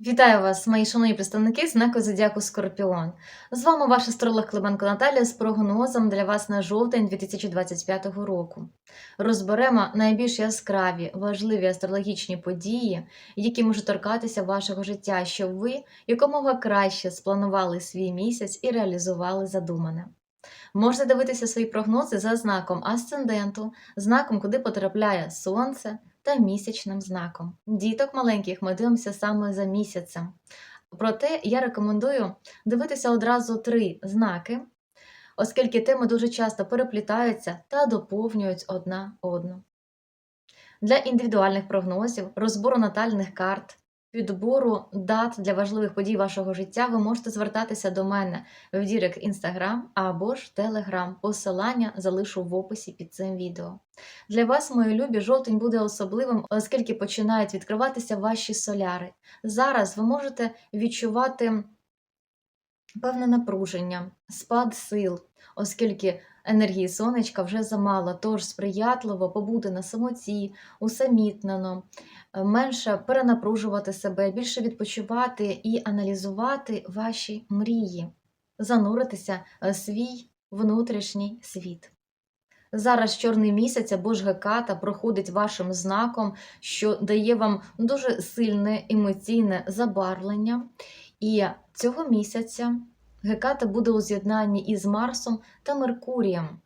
Вітаю вас, мої шановні представники знаку Зодіаку Скорпіон. З вами ваш астролог Клименко Наталія з прогнозом для вас на жовтень 2025 року. Розберемо найбільш яскраві, важливі астрологічні події, які можуть торкатися вашого життя, щоб ви якомога краще спланували свій місяць і реалізували задумане. Можете дивитися свої прогнози за знаком асценденту, знаком, куди потрапляє сонце, та місячним знаком. Діток маленьких ми дивимося саме за місяцем. Проте я рекомендую дивитися одразу три знаки, оскільки теми дуже часто переплітаються та доповнюють одна одну. Для індивідуальних прогнозів, розбору натальних карт, підбору дат для важливих подій вашого життя ви можете звертатися до мене в Дірект Інстаграм або ж Телеграм. Посилання залишу в описі під цим відео. Для вас, мої любі, жовтень буде особливим, оскільки починають відкриватися ваші соляри. Зараз ви можете відчувати певне напруження, спад сил, оскільки енергії сонечка вже замало, тож сприятливо побути на самоті, усамітнено, менше перенапружувати себе, більше відпочивати і аналізувати ваші мрії, зануритися в свій внутрішній світ. Зараз чорний місяць або ж геката проходить вашим знаком, що дає вам дуже сильне емоційне забарвлення. І цього місяця геката буде у з'єднанні із Марсом та Меркурієм.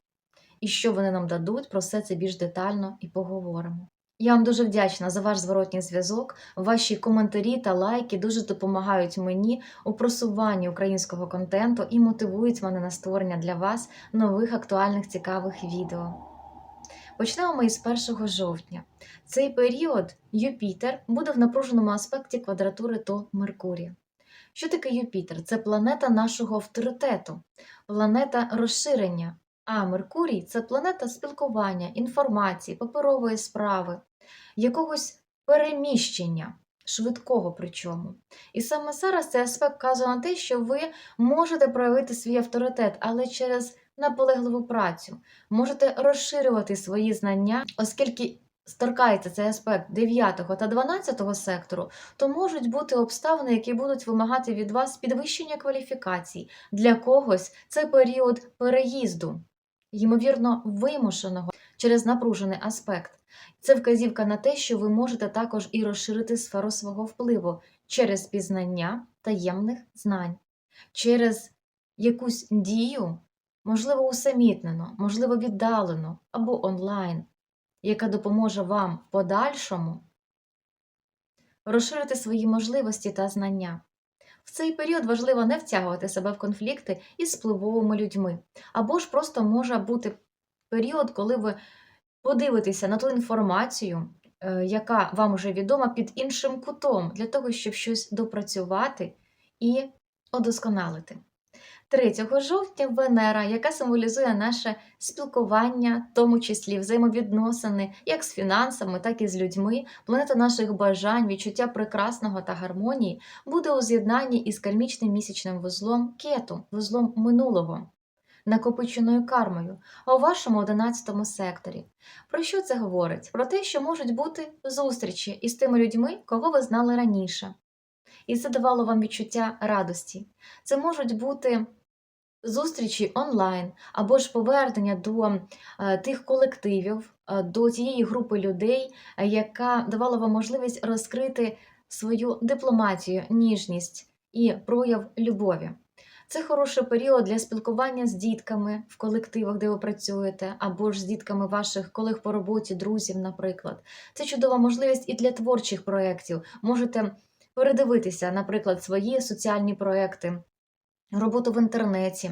І що вони нам дадуть, про все це більш детально і поговоримо. Я вам дуже вдячна за ваш зворотній зв'язок. Ваші коментарі та лайки дуже допомагають мені у просуванні українського контенту і мотивують мене на створення для вас нових актуальних цікавих відео. Почнемо ми із 1 жовтня. Цей період Юпітер буде в напруженому аспекті квадратури до Меркурія. Що таке Юпітер? Це планета нашого авторитету, планета розширення. А Меркурій це планета спілкування, інформації, паперової справи, якогось переміщення, швидкого причому. І саме зараз цей аспект вказує на те, що ви можете проявити свій авторитет, але через наполегливу працю, можете розширювати свої знання, оскільки торкається цей аспект 9 та 12 сектору, то можуть бути обставини, які будуть вимагати від вас підвищення кваліфікацій. Для когось це період переїзду, ймовірно, вимушеного через напружений аспект. Це вказівка на те, що ви можете також і розширити сферу свого впливу через пізнання таємних знань, через якусь дію, можливо, усамітнено, можливо, віддалено або онлайн, яка допоможе вам подальшому розширити свої можливості та знання. В цей період важливо не втягувати себе в конфлікти із впливовими людьми, або ж просто може бути період, коли ви подивитеся на ту інформацію, е, яка вам вже відома під іншим кутом, для того, щоб щось допрацювати і удосконалити. 3 жовтня Венера, яка символізує наше спілкування, в тому числі взаємовідносини як з фінансами, так і з людьми, планета наших бажань, відчуття прекрасного та гармонії, буде у з'єднанні із кармічним місячним вузлом кету, вузлом минулого, накопиченою кармою, у вашому 11 секторі. Про що це говорить? Про те, що можуть бути зустрічі із тими людьми, кого ви знали раніше. І це давало вам відчуття радості. Це можуть бути зустрічі онлайн або ж повернення до е, тих колективів, е, до тієї групи людей, яка давала вам можливість розкрити свою дипломатію, ніжність і прояв любові. Це хороший період для спілкування з дітками в колективах, де ви працюєте, або ж з дітками ваших колег по роботі, друзів, наприклад. Це чудова можливість і для творчих проєктів. Можете передивитися, наприклад, свої соціальні проекти, роботу в інтернеті.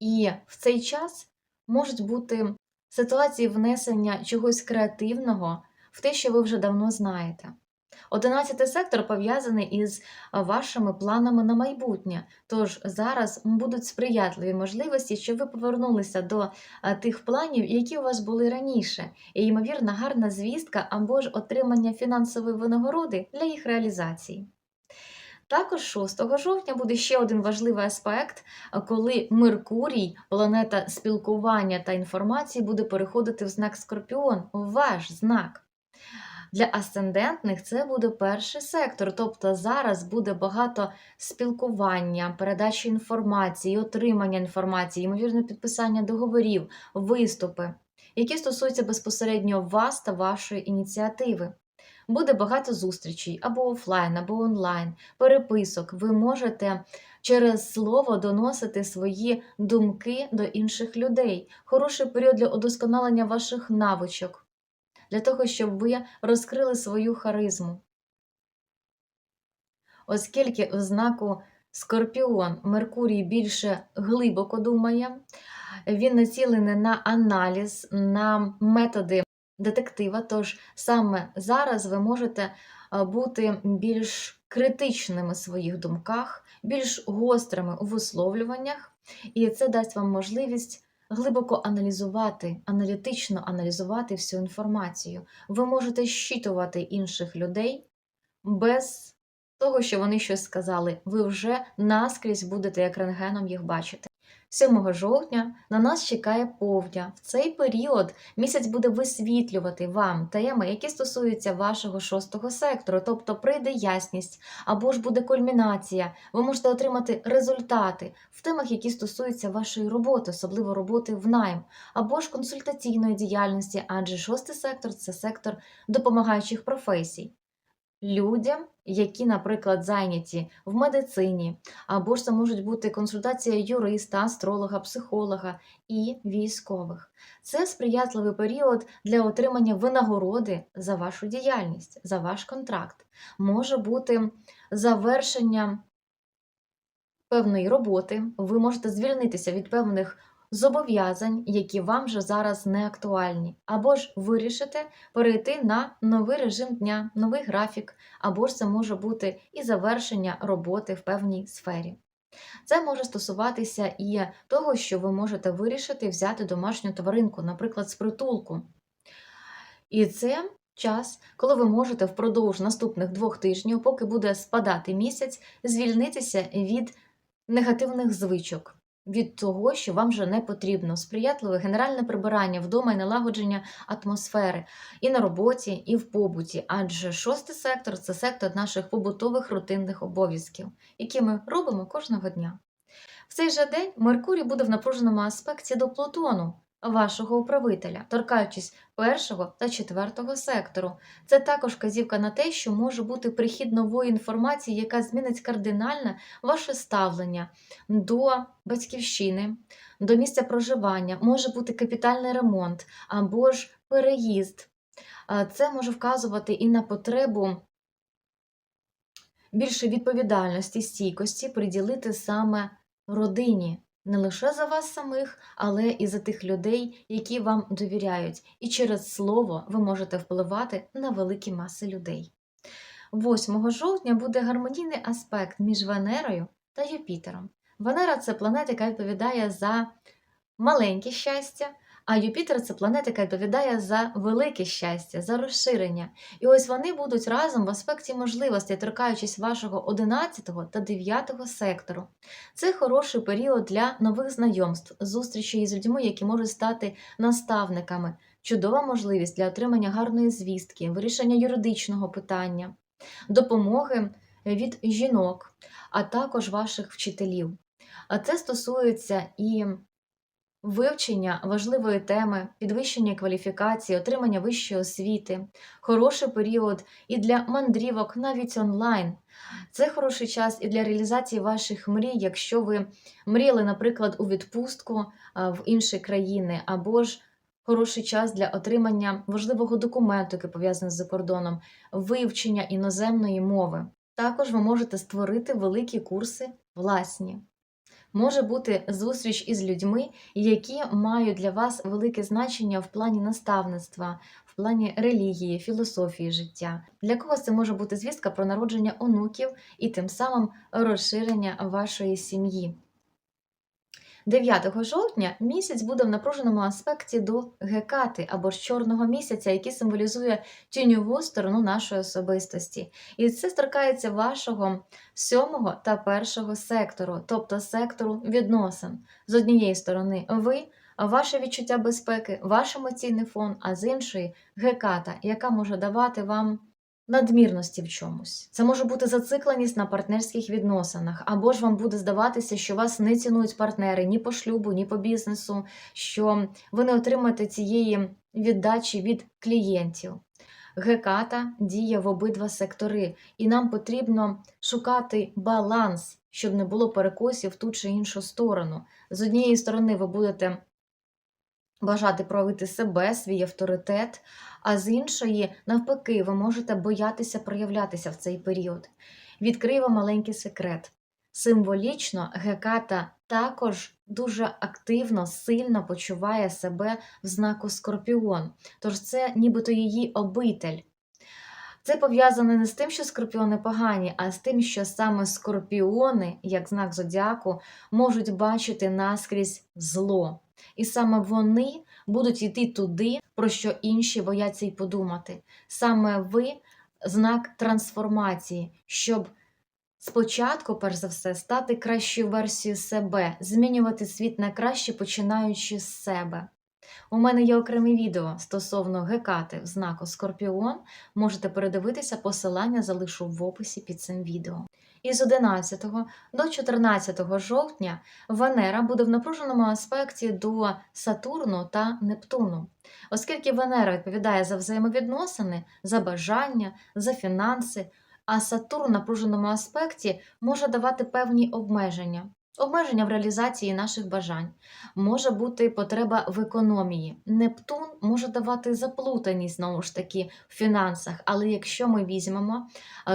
І в цей час можуть бути ситуації внесення чогось креативного в те, що ви вже давно знаєте. Одинадцятий сектор пов'язаний із вашими планами на майбутнє, тож зараз будуть сприятливі можливості, щоб ви повернулися до тих планів, які у вас були раніше, і, ймовірно, гарна звістка або ж отримання фінансової винагороди для їх реалізації. Також 6 жовтня буде ще один важливий аспект, коли Меркурій, планета спілкування та інформації, буде переходити в знак Скорпіон, ваш знак. Для асцендентних це буде перший сектор, тобто зараз буде багато спілкування, передачі інформації, отримання інформації, ймовірно, підписання договорів, виступи, які стосуються безпосередньо вас та вашої ініціативи. Буде багато зустрічей або офлайн, або онлайн, переписок. Ви можете через слово доносити свої думки до інших людей. Хороший період для удосконалення ваших навичок, для того, щоб ви розкрили свою харизму. Оскільки в знаку Скорпіон Меркурій більше глибоко думає, він націлений на аналіз, на методи детектива. Тож саме зараз ви можете бути більш критичними в своїх думках, більш гострими у висловлюваннях, і це дасть вам можливість глибоко аналізувати, аналітично аналізувати всю інформацію. Ви можете щитувати інших людей без того, що вони щось сказали. Ви вже наскрізь будете як рентгеном їх бачити. 7 жовтня на нас чекає повдня. В цей період місяць буде висвітлювати вам теми, які стосуються вашого шостого сектору, тобто прийде ясність або ж буде кульмінація. Ви можете отримати результати в темах, які стосуються вашої роботи, особливо роботи в найм, або ж консультаційної діяльності, адже шостий сектор це сектор допомагаючих професій. Людям, які, наприклад, зайняті в медицині, або ж це можуть бути консультація юриста, астролога, психолога і військових. Це сприятливий період для отримання винагороди за вашу діяльність, за ваш контракт. Може бути завершення певної роботи, ви можете звільнитися від певних зобов'язань, які вам вже зараз не актуальні, або ж вирішите перейти на новий режим дня, новий графік, або ж це може бути і завершення роботи в певній сфері. Це може стосуватися і того, що ви можете вирішити взяти домашню тваринку, наприклад, з притулку. І це час, коли ви можете впродовж наступних двох тижнів, поки буде спадати місяць, звільнитися від негативних звичок від того, що вам вже не потрібно. Сприятливе генеральне прибирання вдома і налагодження атмосфери і на роботі, і в побуті. Адже шостий сектор це сектор наших побутових рутинних обов'язків, які ми робимо кожного дня. В цей же день Меркурій буде в напруженому аспекті до Плутону, вашого управителя, торкаючись першого та четвертого сектору. Це також казівка на те, що може бути прихід нової інформації, яка змінить кардинально ваше ставлення до батьківщини, до місця проживання, може бути капітальний ремонт або ж переїзд. Це може вказувати і на потребу більше відповідальності, стійкості приділити саме родині. Не лише за вас самих, але і за тих людей, які вам довіряють, і через слово ви можете впливати на великі маси людей. 8 жовтня буде гармонійний аспект між Венерою та Юпітером. Венера це планета, яка відповідає за маленьке щастя, а Юпітер це планета, яка відповідає за велике щастя, за розширення. І ось вони будуть разом в аспекті можливостей, торкаючись вашого 11 та 9 сектору. Це хороший період для нових знайомств, зустрічей з людьми, які можуть стати наставниками, чудова можливість для отримання гарної звістки, вирішення юридичного питання, допомоги від жінок, а також ваших вчителів. А це стосується і вивчення важливої теми, підвищення кваліфікації, отримання вищої освіти, хороший період і для мандрівок навіть онлайн. Це хороший час і для реалізації ваших мрій, якщо ви мріяли, наприклад, у відпустку в інші країни, або ж хороший час для отримання важливого документу, який пов'язаний з закордоном, вивчення іноземної мови. Також ви можете створити великі курси власні. Може бути зустріч із людьми, які мають для вас велике значення в плані наставництва, в плані релігії, філософії життя. Для когось це може бути звістка про народження онуків і тим самим розширення вашої сім'ї. 9 жовтня місяць буде в напруженому аспекті до гекати або ж чорного місяця, який символізує тіньову сторону нашої особистості. І це торкається вашого сьомого та першого сектору, тобто сектору відносин. З однієї сторони, ви ваше відчуття безпеки, ваш емоційний фон, а з іншої геката, яка може давати вам надмірності в чомусь. Це може бути зацикленість на партнерських відносинах, або ж вам буде здаватися, що вас не цінують партнери ні по шлюбу, ні по бізнесу, що ви не отримаєте цієї віддачі від клієнтів. Геката діє в обидва сектори, і нам потрібно шукати баланс, щоб не було перекосів в ту чи іншу сторону. З однієї сторони, ви будете бажати проявити себе, свій авторитет, а з іншої, навпаки, ви можете боятися проявлятися в цей період. Відкрию вам маленький секрет. Символічно Геката також дуже активно, сильно почуває себе в знаку Скорпіон, тож це нібито її обитель. Це пов'язане не з тим, що скорпіони погані, а з тим, що саме скорпіони, як знак зодіаку, можуть бачити наскрізь зло. І саме вони будуть йти туди, про що інші бояться й подумати. Саме ви знак трансформації, щоб спочатку, перш за все, стати кращою версією себе, змінювати світ на краще, починаючи з себе. У мене є окреме відео стосовно гекати в знаку Скорпіон. Можете передивитися, посилання залишу в описі під цим відео. Із 11 до 14 жовтня Венера буде в напруженому аспекті до Сатурну та Нептуну. Оскільки Венера відповідає за взаємовідносини, за бажання, за фінанси, а Сатурн в напруженому аспекті може давати певні обмеження. Обмеження в реалізації наших бажань може бути потреба в економії. Нептун може давати заплутаність знову ж таки в фінансах. Але якщо ми візьмемо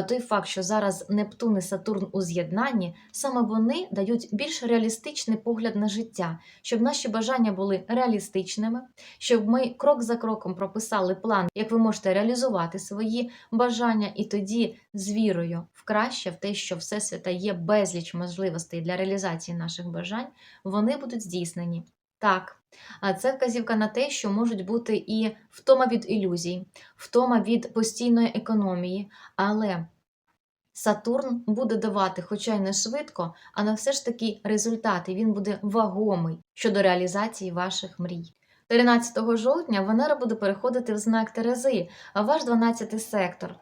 той факт, що зараз Нептун і Сатурн у з'єднанні, саме вони дають більш реалістичний погляд на життя, щоб наші бажання були реалістичними, щоб ми крок за кроком прописали план, як ви можете реалізувати свої бажання, і тоді з вірою в краще, в те, що Всесвіта є безліч можливостей для реалізації наших бажань, вони будуть здійснені. Так, це вказівка на те, що можуть бути і втома від ілюзій, втома від постійної економії, але Сатурн буде давати, хоча й не швидко, але все ж таки результати він буде вагомий щодо реалізації ваших мрій. 13 жовтня Венера буде переходити в знак Терези, а ваш 12 сектор.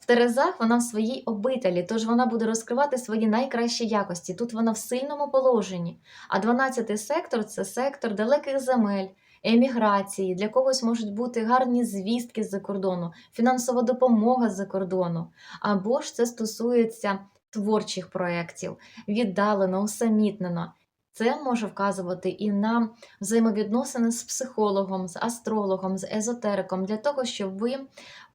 В Терезах вона в своїй обителі, тож вона буде розкривати свої найкращі якості. Тут вона в сильному положенні. А 12-й сектор це сектор далеких земель, еміграції. Для когось можуть бути гарні звістки з-за кордону, фінансова допомога з-за кордону. Або ж це стосується творчих проєктів, віддалено, усамітнено. Це може вказувати і на взаємовідносини з психологом, з астрологом, з езотериком, для того, щоб ви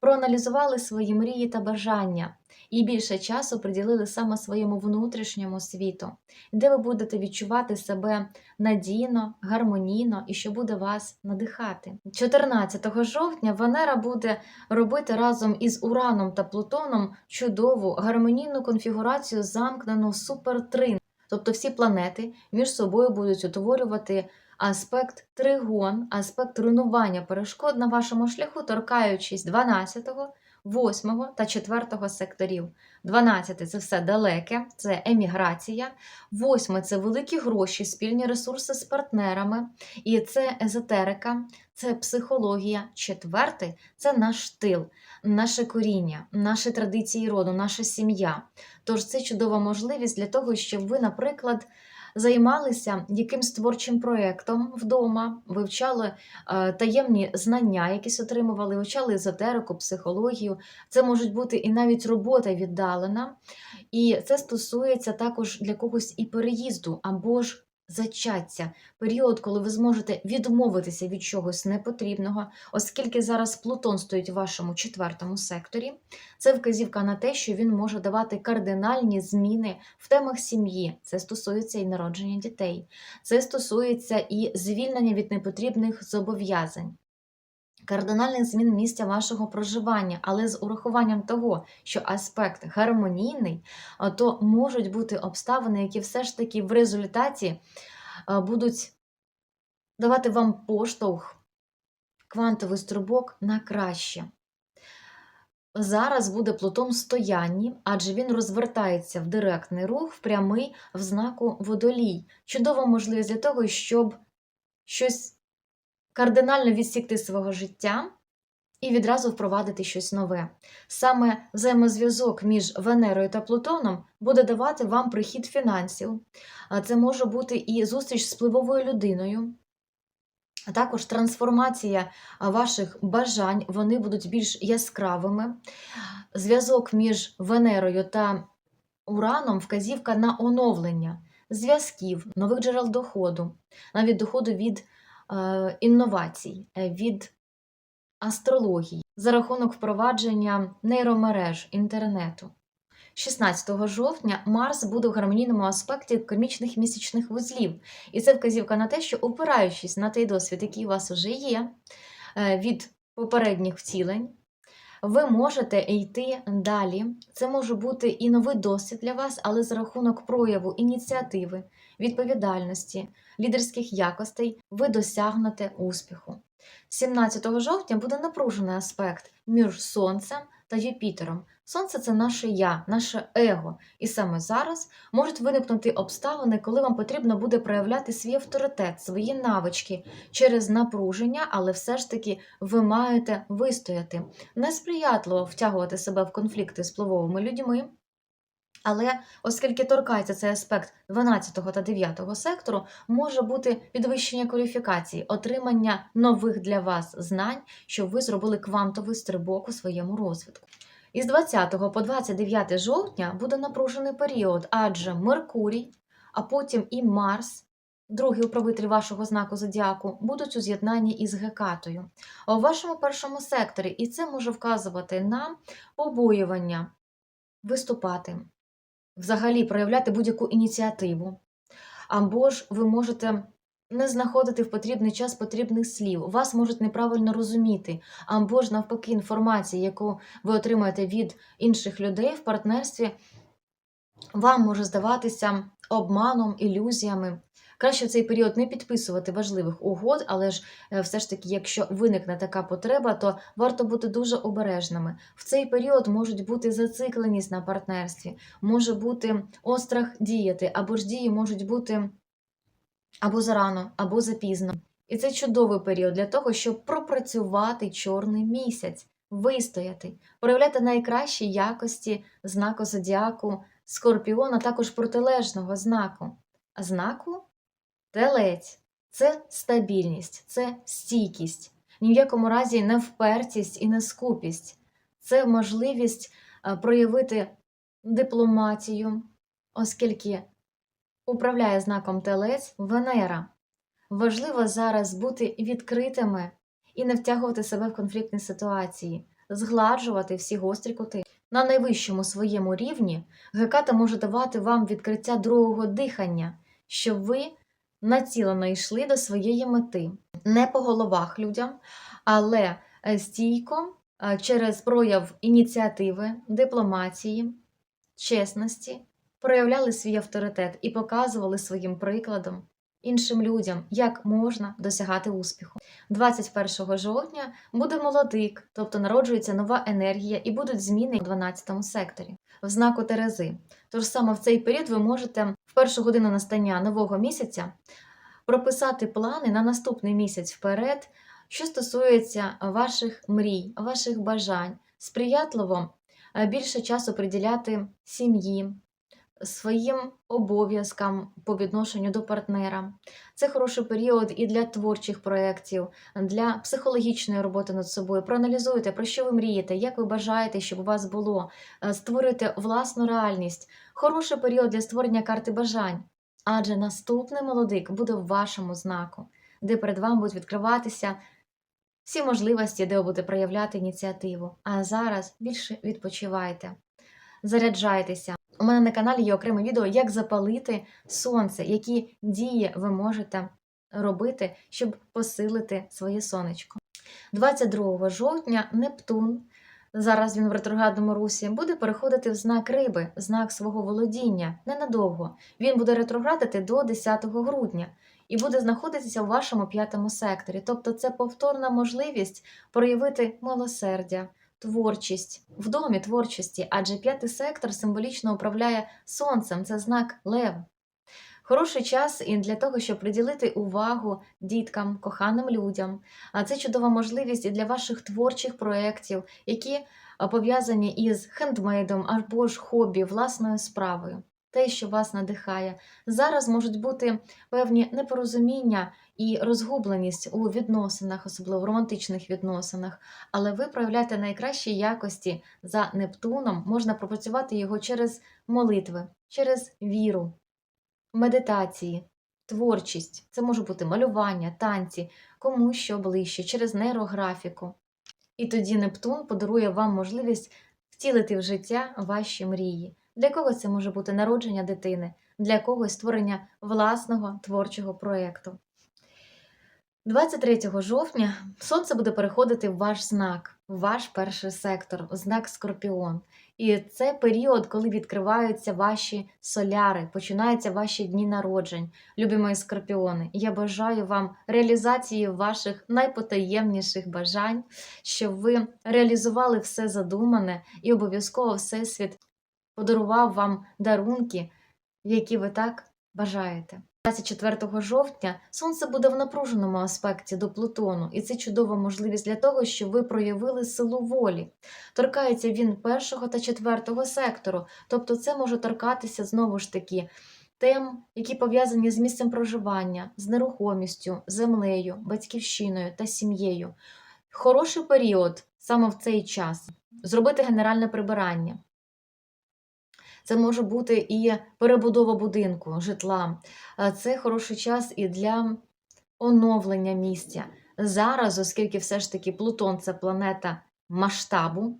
проаналізували свої мрії та бажання і більше часу приділили саме своєму внутрішньому світу, де ви будете відчувати себе надійно, гармонійно і що буде вас надихати. 14 жовтня Венера буде робити разом із Ураном та Плутоном чудову гармонійну конфігурацію замкнену супер-трин. Тобто всі планети між собою будуть утворювати аспект тригон, аспект руйнування перешкод на вашому шляху, торкаючись 12, 8 та 4 секторів. 12 це все далеке, це еміграція. 8 це великі гроші, спільні ресурси з партнерами, і це езотерика, це психологія. Четвертий це наш тил, наше коріння, наші традиції роду, наша сім'я. Тож це чудова можливість для того, щоб ви, наприклад, займалися якимсь творчим проєктом вдома, вивчали е, таємні знання, якісь отримували, вивчали езотерику, психологію. Це можуть бути і навіть робота віддалена. І це стосується також для когось і переїзду або ж зачаття, період, коли ви зможете відмовитися від чогось непотрібного, оскільки зараз Плутон стоїть у вашому четвертому секторі. Це вказівка на те, що він може давати кардинальні зміни в темах сім'ї. Це стосується і народження дітей, це стосується і звільнення від непотрібних зобов'язань. Кардинальних змін місця вашого проживання, але з урахуванням того, що аспект гармонійний, то можуть бути обставини, які все ж таки в результаті будуть давати вам поштовх, квантовий струбок на краще. Зараз буде Плутон в стоянні, адже він розвертається в директний рух, в прямий в знаку водолій. Чудова можливість для того, щоб щось кардинально відсікти свого життя і відразу впровадити щось нове. Саме взаємозв'язок між Венерою та Плутоном буде давати вам прихід фінансів. Це може бути і зустріч з впливовою людиною, а також трансформація ваших бажань, вони будуть більш яскравими. Зв'язок між Венерою та Ураном вказівка на оновлення зв'язків, нових джерел доходу, навіть доходу від інновацій, е, від астрології за рахунок впровадження нейромереж інтернету. 16 жовтня Марс буде в гармонійному аспекті кармічних місячних вузлів, і це вказівка на те, що опираючись на той досвід, який у вас вже є е, від попередніх втілень, ви можете йти далі. Це може бути і новий досвід для вас, але за рахунок прояву ініціативи, відповідальності, лідерських якостей ви досягнете успіху. 17 жовтня буде напружений аспект між Сонцем та Юпітером. Сонце це наше я, наше его. І саме зараз можуть виникнути обставини, коли вам потрібно буде проявляти свій авторитет, свої навички через напруження, але все ж таки ви маєте вистояти. Несприятливо втягувати себе в конфлікти з впливовими людьми. Але оскільки торкається цей аспект 12 та 9 сектору, може бути підвищення кваліфікації, отримання нових для вас знань, щоб ви зробили квантовий стрибок у своєму розвитку. Із 20 по 29 жовтня буде напружений період, адже Меркурій, а потім і Марс, другий управитель вашого знаку зодіаку, будуть у з'єднанні із Гекатою. А у вашому першому секторі, і це може вказувати на побоювання, виступати, взагалі проявляти будь-яку ініціативу. Або ж ви можете не знаходити в потрібний час потрібних слів, вас можуть неправильно розуміти, або ж навпаки, інформація, яку ви отримаєте від інших людей в партнерстві, вам може здаватися обманом, ілюзіями. Краще в цей період не підписувати важливих угод, але ж е, все ж таки, якщо виникне така потреба, то варто бути дуже обережними. В цей період можуть бути зацикленість на партнерстві, може бути острах діяти, або ж дії можуть бути або зарано, або запізно. І це чудовий період для того, щоб пропрацювати чорний місяць, вистояти, проявляти найкращі якості знаку зодіаку Скорпіона, також протилежного знаку. Знаку телець це стабільність, це стійкість, ні в якому разі не впертість і не скупість. Це можливість е, проявити дипломатію, оскільки управляє знаком телець Венера. Важливо зараз бути відкритими і не втягувати себе в конфліктні ситуації, згладжувати всі гострі кути. На найвищому своєму рівні Геката може давати вам відкриття другого дихання, щоб ви націлено йшли до своєї мети. Не по головах людям, але е, стійко е, через прояв ініціативи, дипломатії, чесності проявляли свій авторитет і показували своїм прикладом іншим людям, як можна досягати успіху. 21 жовтня буде молодик, тобто народжується нова енергія і будуть зміни в 12 секторі в знаку Терези. Тож саме в цей період ви можете в першу годину настання нового місяця прописати плани на наступний місяць вперед, що стосується ваших мрій, ваших бажань, сприятливо е, більше часу приділяти сім'ї, своїм обов'язкам по відношенню до партнера. Це хороший період і для творчих проєктів, для психологічної роботи над собою. Проаналізуйте, про що ви мрієте, як ви бажаєте, щоб у вас було, е, створити власну реальність. Хороший період для створення карти бажань. Адже наступний молодик буде в вашому знаку, де перед вами будуть відкриватися всі можливості, де ви будете проявляти ініціативу. А зараз більше відпочивайте, заряджайтеся. У мене на каналі є окреме відео, як запалити сонце, які дії ви можете робити, щоб посилити своє сонечко. 22 жовтня Нептун, зараз він в ретроградному русі, буде переходити в знак риби, знак свого володіння ненадовго. Він буде ретроградити до 10 грудня і буде знаходитися у вашому п'ятому секторі. Тобто це повторна можливість проявити милосердя творчість в домі творчості, адже п'ятий сектор символічно управляє сонцем, це знак лев. Хороший час і для того, щоб приділити увагу діткам, коханим людям. А це чудова можливість і для ваших творчих проєктів, які пов'язані із хендмейдом або ж хобі, власною справою. Те, що вас надихає. Зараз можуть бути певні непорозуміння і розгубленість у відносинах, особливо в романтичних відносинах, але ви проявляєте найкращі якості за Нептуном, можна пропрацювати його через молитви, через віру, медитації, творчість. Це може бути малювання, танці, кому що ближче, через нейрографіку. І тоді Нептун подарує вам можливість втілити в життя ваші мрії. Для кого це може бути народження дитини, для когось створення власного творчого проєкту. 23 жовтня сонце буде переходити в ваш знак, в ваш перший сектор, знак Скорпіон. І це період, коли відкриваються ваші соляри, починаються ваші дні народжень, любі мої скорпіони. Я бажаю вам реалізації ваших найпотаємніших бажань, щоб ви реалізували все задумане і обов'язково Всесвіт подарував вам дарунки, які ви так бажаєте. 24 жовтня сонце буде в напруженому аспекті до Плутону, і це чудова можливість для того, щоб ви проявили силу волі. Торкається він першого та четвертого сектору, тобто це може торкатися знову ж таки тем, які пов'язані з місцем проживання, з нерухомістю, землею, батьківщиною та сім'єю. Хороший період саме в цей час зробити генеральне прибирання. Це може бути і перебудова будинку, житла. Е, Це хороший час і для оновлення місця. Зараз, оскільки все ж таки Плутон це планета масштабу,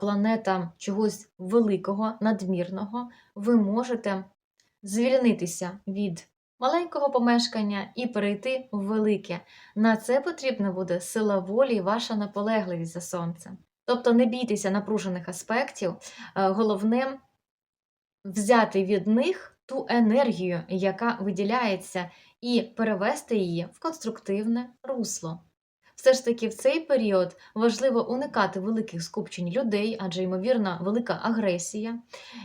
планета чогось великого, надмірного, ви можете звільнитися від маленького помешкання і перейти в велике. На це потрібна буде сила волі і ваша наполегливість за сонцем. Тобто не бійтеся напружених аспектів. Е, Головне взяти від них ту енергію, яка виділяється, і перевести її в конструктивне русло. Все ж таки в цей період важливо уникати великих скупчень людей, адже, ймовірно, велика агресія,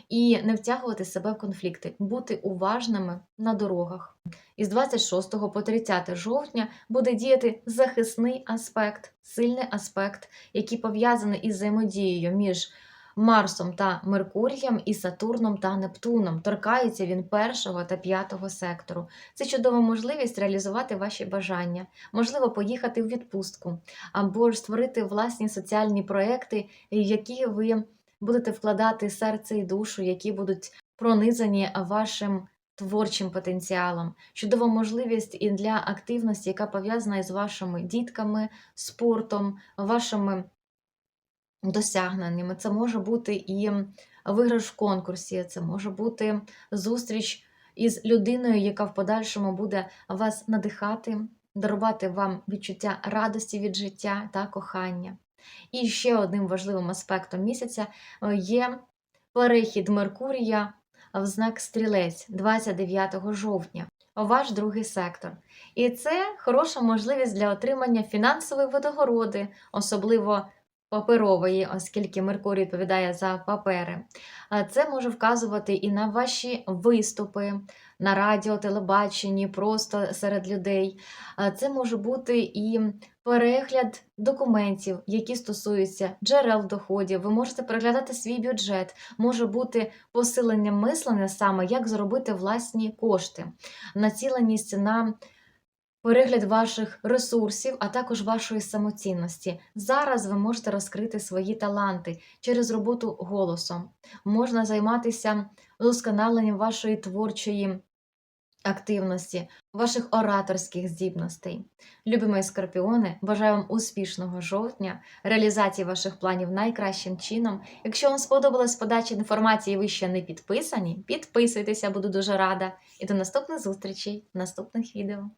і не втягувати себе в конфлікти, бути уважними на дорогах. Із 26 по 30 жовтня буде діяти захисний аспект, сильний аспект, який пов'язаний із взаємодією між Марсом та Меркурієм і Сатурном та Нептуном. Торкається він першого та п'ятого сектору. Це чудова можливість реалізувати ваші бажання, можливо, поїхати в відпустку або ж створити власні соціальні проекти, які ви будете вкладати серце і душу, які будуть пронизані вашим. Творчим потенціалом, чудова можливість і для активності, яка пов'язана із вашими дітками, спортом, вашими досягненнями. Це може бути і виграш в конкурсі, це може бути зустріч із людиною, яка в подальшому буде вас надихати, дарувати вам відчуття радості від життя та кохання. І ще одним важливим аспектом місяця е, є перехід Меркурія в знак Стрілець 29 жовтня. Ваш другий сектор. І це хороша можливість для отримання фінансової винагороди, особливо паперової, оскільки Меркурій відповідає за папери. Це може вказувати і на ваші виступи на радіо, телебаченні, просто серед людей. Це може бути і перегляд документів, які стосуються джерел доходів. Ви можете переглядати свій бюджет, може бути посилення мислення саме, як заробити власні кошти, націленість на перегляд ваших ресурсів, а також вашої самоцінності. Зараз ви можете розкрити свої таланти через роботу голосом. Можна займатися удосконаленням вашої творчої активності, ваших ораторських здібностей. Любі мої скорпіони, бажаю вам успішного жовтня, реалізації ваших планів найкращим чином. Якщо вам сподобалась подача інформації, ви ще не підписані, підписуйтеся, буду дуже рада. І до наступних зустрічей наступних відео.